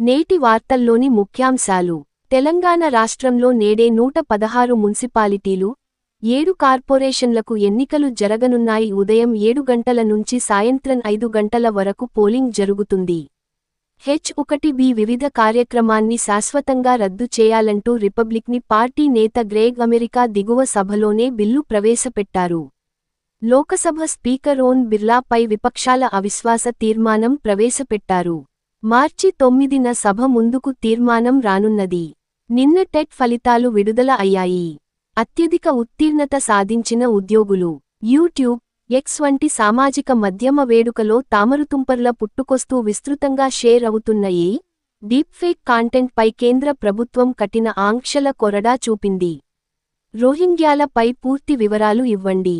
నేటి వార్తల్లోని ముఖ్యాంశాలు. తెలంగాణ రాష్ట్రంలో నేడే నూట పదహారు మున్సిపాలిటీలు ఏడు కార్పొరేషన్లకు ఎన్నికలు జరగనున్నాయి. ఉదయం ఏడు గంటల నుంచి సాయంత్రం ఐదు గంటల వరకు పోలింగ్ జరుగుతుంది. హెచ్ ఒకటి బి వివిధ కార్యక్రమాన్ని శాశ్వతంగా రద్దు చేయాలంటూ రిపబ్లిక్ని పార్టీ నేత గ్రేగ్ అమెరికా దిగువ సభలోనే బిల్లు ప్రవేశపెట్టారు. లోకసభ స్పీకర్ ఓన్ బిర్లాపై విపక్షాల అవిశ్వాస తీర్మానం ప్రవేశపెట్టారు. మార్చి తొమ్మిదిన సభ ముందుకు తీర్మానం రానున్నది. నిన్న టెట్ ఫలితాలు విడుదల అయ్యాయి. అత్యధిక ఉత్తీర్ణత సాధించిన ఉద్యోగులు యూట్యూబ్ ఎక్స్ వంటి సామాజిక మధ్యమ వేడుకలో తామరుతుంపర్ల పుట్టుకొస్తూ విస్తృతంగా షేర్ అవుతున్నయి డీప్ఫేక్ కాంటెంట్పై కేంద్ర ప్రభుత్వం కఠిన ఆంక్షల కొరడా చూపింది. రోహింగ్యాలపై పూర్తి వివరాలు ఇవ్వండి.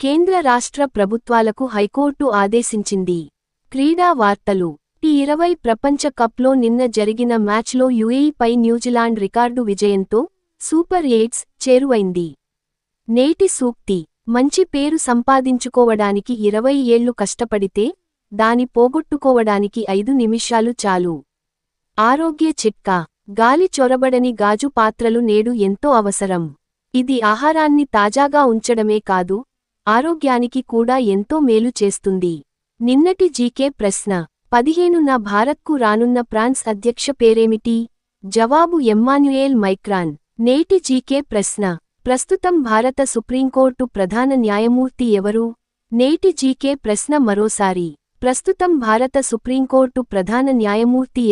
కేంద్ర రాష్ట్ర ప్రభుత్వాలకు హైకోర్టు ఆదేశించింది. క్రీడా వార్తలు. టీ ఇరవై ప్రపంచ కప్లో నిన్న జరిగిన మ్యాచ్లో యుఏఈపై న్యూజిలాండ్ రికార్డు విజయంతో సూపర్ ఎయిట్స్ చేరువైంది. నేటి సూక్తి మంచి పేరు సంపాదించుకోవడానికి ఇరవై ఏళ్ళు కష్టపడితే దాని పోగొట్టుకోవడానికి ఐదు నిమిషాలు చాలు. ఆరోగ్య చిట్కా గాలి చొరబడని గాజు పాత్రలు నేడు ఎంతో అవసరం. ఇది ఆహారాన్ని తాజాగా ఉంచడమే కాదు ఆరోగ్యానికి కూడా ఎంతో మేలు చేస్తుంది. నిన్నటి జీకే ప్రశ్న పదిహేనున భారత్కు రానున్న ఫ్రాన్స్ అధ్యక్ష పేరేమిటి? జవాబు ఎమ్మాన్యుయేల్ మైక్రాన్. నేటి జీకే ప్రశ్న. ప్రస్తుతం భారత సుప్రీంకోర్టు ప్రధాన న్యాయమూర్తి ఎవరు? నేటి జీకే ప్రశ్న మరోసారి. ప్రస్తుతం భారత సుప్రీంకోర్టు ప్రధాన న్యాయమూర్తి